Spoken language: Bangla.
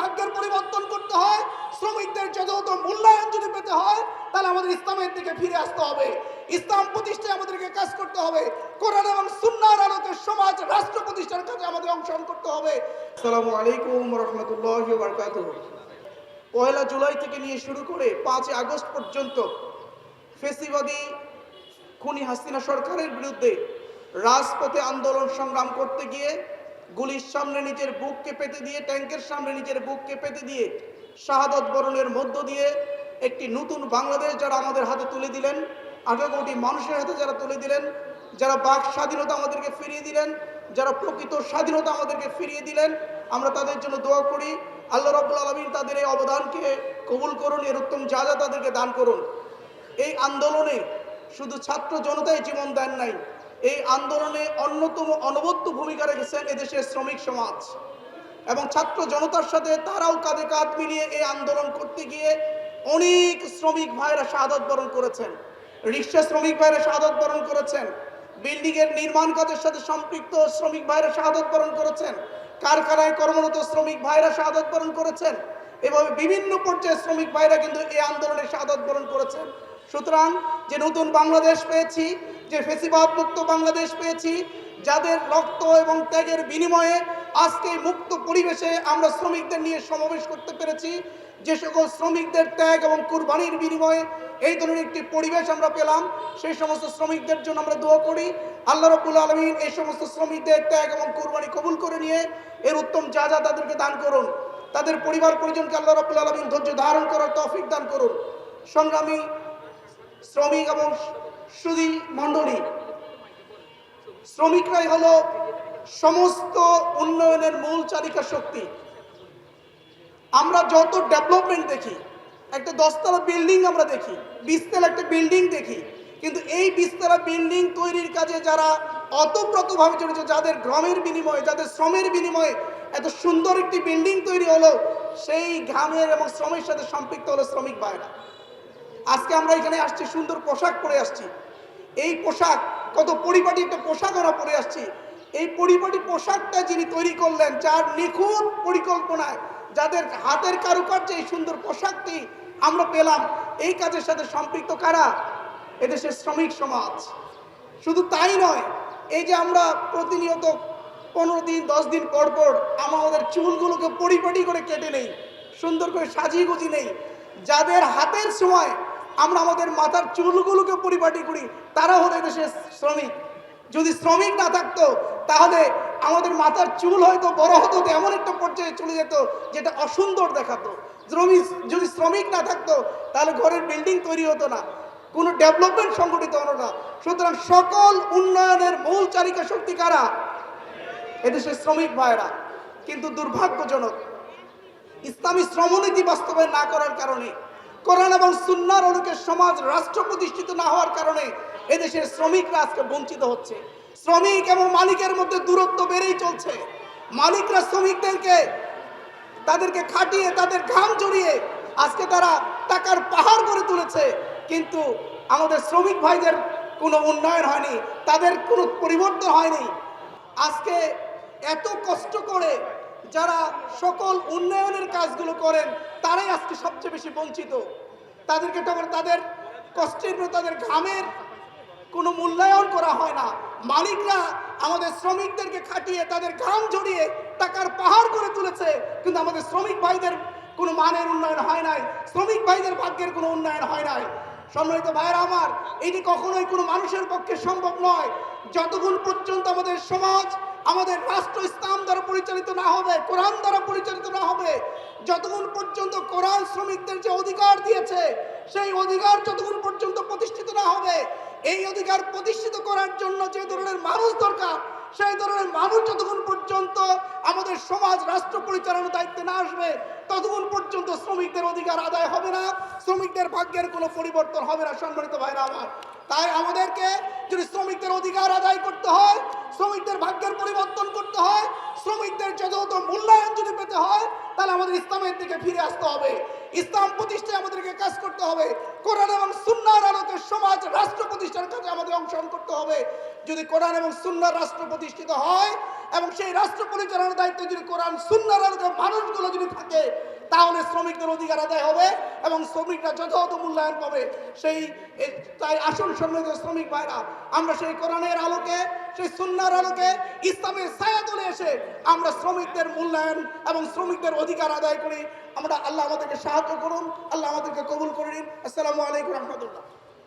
ভাগ্যের পরিবর্তন করতে হয়, শ্রমিকদের যথাযথ মূল্যায়ন যদি পেতে হয়, তাহলে আমাদের ইসলামের দিকে ফিরে আসতে হবে। ইসলাম প্রতিষ্ঠায় আমাদেরকে কাজ করতে হবে। কোরআন এবং সুন্নার আলোকে সমাজ, রাষ্ট্র প্রতিষ্ঠার কাজে আমাদের অংশগ্রহণ করতে হবে। আসসালামু আলাইকুম রহমতুল্লাহ বারকাতুহ। পয়লা জুলাই থেকে নিয়ে শুরু করে পাঁচই আগস্ট পর্যন্ত ফেসিবাদী খুনি হাসিনা সরকারের বিরুদ্ধে রাজপথে আন্দোলন সংগ্রাম করতে গিয়ে গুলির সামনে নিজের বুককে পেতে দিয়ে, ট্যাঙ্কের সামনে নিজের বুককে পেতে দিয়ে, শাহাদত বরণের মধ্য দিয়ে একটি নতুন বাংলাদেশ যারা আমাদের হাতে তুলে দিলেন আঠারো কোটি মানুষের হাতে যারা তুলে দিলেন, যারা বাক স্বাধীনতা আমাদেরকে ফিরিয়ে দিলেন, যারা প্রকৃত স্বাধীনতা আমাদেরকে ফিরিয়ে দিলেন, আমরা তাদের জন্য দোয়া করি, আল্লাহ রব্বুল আলমিন তাদের এই অবদানকে কবুল করুন, এর উত্তম যা যা তাদেরকে দান করুন। এই আন্দোলনে শুধু ছাত্র জনতাই জীবন দেন নাই এই আন্দোলনে অন্যতম অনবদ্য ভূমিকা রেখেছেন এদেশের শ্রমিক সমাজ। এবং ছাত্র জনতার সাথে তারাও কাঁধে কাঁধ মিলিয়ে এই আন্দোলন করতে গিয়ে অনেক শ্রমিক ভাইরা শাহাদত বরণ করেছেন। রিক্সা শ্রমিক ভাইরা শাহাদত বরণ করেছেন। বিল্ডিং এর নির্মাণ কাজের সাথে সম্পৃক্ত শ্রমিক ভাইরা শাহাদত বরণ করেছেন। কারখানায় কর্মরত শ্রমিক ভাইরা শাহাদত বরণ করেছেন। এভাবে বিভিন্ন পর্যায়ে শ্রমিক ভাইরা কিন্তু এই আন্দোলনে শাহাদত বরণ করেছেন। সুতরাং যে নতুন বাংলাদেশ পেয়েছি, যে ফেসিবাদ মুক্ত বাংলাদেশ পেয়েছি, যাদের রক্ত এবং ত্যাগের বিনিময়ে আজকে মুক্ত পরিবেশে আমরা শ্রমিকদের নিয়ে সমাবেশ করতে পেরেছি, যে সকল শ্রমিকদের ত্যাগ এবং কুরবানির বিনিময়ে এই ধরনের একটি পরিবেশ আমরা পেলাম, সেই সমস্ত শ্রমিকদের জন্য আমরা দোয়া করি। আল্লাহ রবুল আলমিন এই সমস্ত শ্রমিকদের ত্যাগ এবং কুরবানি কবুল করে নিয়ে এর উত্তম যা যা তাদেরকে দান করুন, তাদের পরিবার পরিজনকে আল্লাহ রবুল আলমিন ধৈর্য ধারণ করার তৌফিক দান করুন। সংগ্রামী শ্রমিক এবং সুদী মণ্ডলী। শ্রমিকরাই হলো সমস্ত উন্নয়নের মূল চালিকা শক্তি। আমরা যত ডেভেলপমেন্ট দেখি, একটা দশতলা বিল্ডিং আমরা দেখি, বিশতলা একটা বিল্ডিং দেখি, কিন্তু এই বিশতলা বিল্ডিং তৈরির কাজে যারা অতপ্রতভাবে জড়িত, যাদের গ্রামের বিনিময়ে, যাদের শ্রমের বিনিময়ে এত সুন্দর একটি বিল্ডিং তৈরি হলো, সেই ঘামের এবং শ্রমের সাথে সম্পৃক্ত হলো শ্রমিক ভাইরা। আজকে আমরা এখানে আসছি, সুন্দর পোশাক পরে আসছি। এই পোশাক, কত পরিপাটি একটা পোশাক আমরা পরে আসছি। এই পরিপাটি পোশাকটা যিনি তৈরি করলেন, যার নিখুঁত পরিকল্পনায়, যাদের হাতের কারুকার্যে এই সুন্দর পোশাকটি আমরা পেলাম, এই কাজের সাথে সম্পৃক্ত কারা? এদেশের শ্রমিক সমাজ। শুধু তাই নয়, এই যে আমরা প্রতিনিয়ত পনেরো দিন, দশ দিন পর পর আমাদের চুলগুলোকে পরিপাটি করে কেটে নেই, সুন্দর করে সাজিয়ে গুজি নেই, যাদের হাতের সময় আমরা আমাদের মাথার চুলগুলোকে পরিপাটি করি তারা হলো দেশের শ্রমিক। যদি শ্রমিক না থাকতো, তাহলে আমাদের মাথার চুল হয়তো বড় হতো এমন একটা পর্যায়ে চলে যেত, যেটা অসুন্দর দেখাতো। শ্রমিক যদি শ্রমিক না থাকতো, তাহলে ঘরের বিল্ডিং তৈরি হতো না, কোনো ডেভেলপমেন্ট সংগঠিত হতো না। সুতরাং সকল উন্নয়নের মূল চালিকা শক্তি কারা? এদেশের শ্রমিক ভাইরা কিন্তু দুর্ভাগ্যজনক, ইসলামী শ্রমনীতি বাস্তবায়ন না করার কারণে কোরআন এবং সুন্নার অনুকে সমাজ রাষ্ট্র প্রতিষ্ঠিত না হওয়ার কারণে এদেশের শ্রমিকরা আজকে বঞ্চিত হচ্ছে। শ্রমিক এবং মালিকের মধ্যে দূরত্ব বেড়েই চলছে। মালিকরা শ্রমিকদেরকে, তাদেরকে খাটিয়ে, তাদের ঘাম জড়িয়ে আজকে তারা টাকার পাহাড় করে তুলেছে। কিন্তু আমাদের শ্রমিক ভাইদের কোনো উন্নয়ন হয়নি, তাদের কোনো পরিবর্তন হয়নি। আজকে এত কষ্ট করে যারা সকল উন্নয়নের কাজগুলো করেন, তারাই আজকে সবচেয়ে বেশি বঞ্চিত। তাদেরকে তখন তাদের কষ্টের তাদের ঘামের কোনো মূল্যায়ন করা হয় না। মালিকরা আমাদের শ্রমিকদেরকে খাটিয়ে, তাদের ঘাম জড়িয়ে টাকার পাহাড় করে তুলেছে, কিন্তু আমাদের শ্রমিক ভাইদের কোনো মানের উন্নয়ন হয় নাই, শ্রমিক ভাইদের ভাগ্যের কোনো উন্নয়ন হয় নাই। সম্মানিত ভাইরা আমার, এটি কখনোই কোনো মানুষের পক্ষে সম্ভব নয়। যতক্ষণ পর্যন্ত আমাদের সমাজ আমাদের রাষ্ট্র ইসলাম দ্বারা পরিচালিত না হবে, কোরআন দ্বারা পরিচালিত না হবে, যতক্ষণ পর্যন্ত কোরআন শ্রমিকদের যে অধিকার দিয়েছে, সেই অধিকার যতক্ষণ পর্যন্ত প্রতিষ্ঠিত না হবে, এই অধিকার প্রতিষ্ঠিত করার জন্য যে ধরনের মানুষ দরকার, সেই ধরনের মানুষ যতক্ষণ পর্যন্ত আমাদের সমাজ, রাষ্ট্র পরিচালনার দায়িত্বে না আসবে, ততক্ষণ পর্যন্ত শ্রমিকদের অধিকার আদায় হবে না। শ্রমিকদের ভাগ্যের কোনো পরিবর্তন হবে না, সম্মানিত ভাইরা আমার। তাই আমাদেরকে যদি শ্রমিকদের অধিকার আদায় করতে হয়, শ্রমিকদের ভাগ্যের পরিবর্তন করতে হয়, শ্রমিকদের যথাযথ মূল্যায়ন যদি পেতে হয়, তাহলে আমাদের ইসলামের দিকে ফিরে আসতে হবে। ইসলাম প্রতিষ্ঠায় আমাদেরকে কাজ করতে হবে। কোরআন এবং সুন্নার আলোকে সমাজ, রাষ্ট্র প্রতিষ্ঠার কাজে আমাদের অংশগ্রহণ করতে হবে। যদি কোরআন এবং সুন্নার রাষ্ট্র প্রতিষ্ঠিত হয় এবং সেই রাষ্ট্র পরিচালনার দায়িত্ব যদি কোরআন সুন্নার আলোকে মানুষগুলো যদি থাকে তাহলে শ্রমিকদের অধিকার আদায় হবে এবং শ্রমিকরা যথাযথ মূল্যায়ন পাবে। সেই তাই আসল সম্মিলিত শ্রমিক ভাইরা, আমরা সেই কোরআনের আলোকে, সেই সুন্নার আলোকে ইসলামের ছায়া তুলে এসে আমরা শ্রমিকদের মূল্যায়ন এবং শ্রমিকদের অধিকার আদায় করি। আমরা আল্লাহ আমাদেরকে সাহায্য করুন, আল্লাহ আমাদেরকে কবুল করে নিন। আসসালামু আলাইকুম রহমতুল্লাহ।